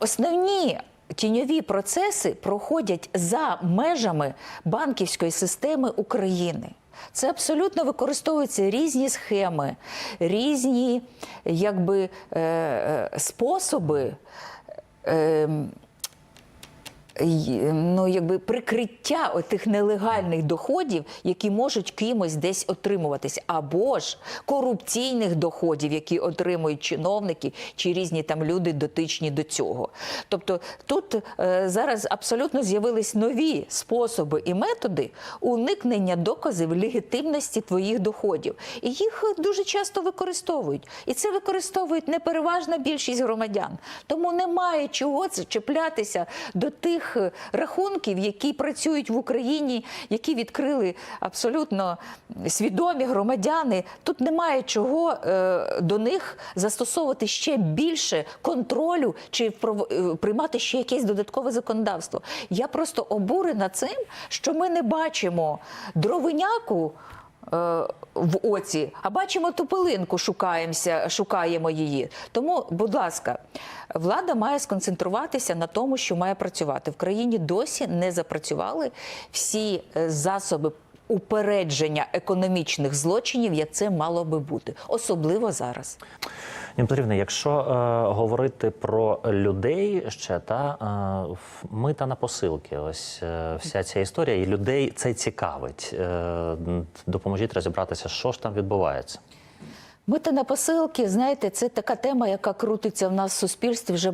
Основні тіньові процеси проходять за межами банківської системи України. Це абсолютно використовуються різні схеми, різні якби, е, е, способи. Е, ну, якби прикриття тих нелегальних доходів, які можуть кимось десь отримуватись, або ж корупційних доходів, які отримують чиновники чи різні там люди дотичні до цього. Тобто тут е, зараз абсолютно з'явились нові способи і методи уникнення доказів легітимності твоїх доходів. І їх дуже часто використовують. І це використовують не переважна більшість громадян. Тому немає чого чіплятися до тих е, рахунків, які працюють в Україні, які відкрили абсолютно свідомі громадяни. Тут немає чого е, до них застосовувати ще більше контролю чи е, приймати ще якесь додаткове законодавство. Я просто обурена цим, що ми не бачимо дровиняку. Е, В оці, а бачимо ту пилинку, шукаємося, шукаємо її. Тому, будь ласка, влада має сконцентруватися на тому, що має працювати. В країні досі не запрацювали всі е, засоби упередження економічних злочинів, як це мало би бути, особливо зараз. Петрівна, якщо е, говорити про людей ще та е, мита на посилки, ось е, вся ця історія, і людей це цікавить. Е, допоможіть розібратися, що ж там відбувається. Мити на посилки, знаєте, це така тема, яка крутиться в нас в суспільстві вже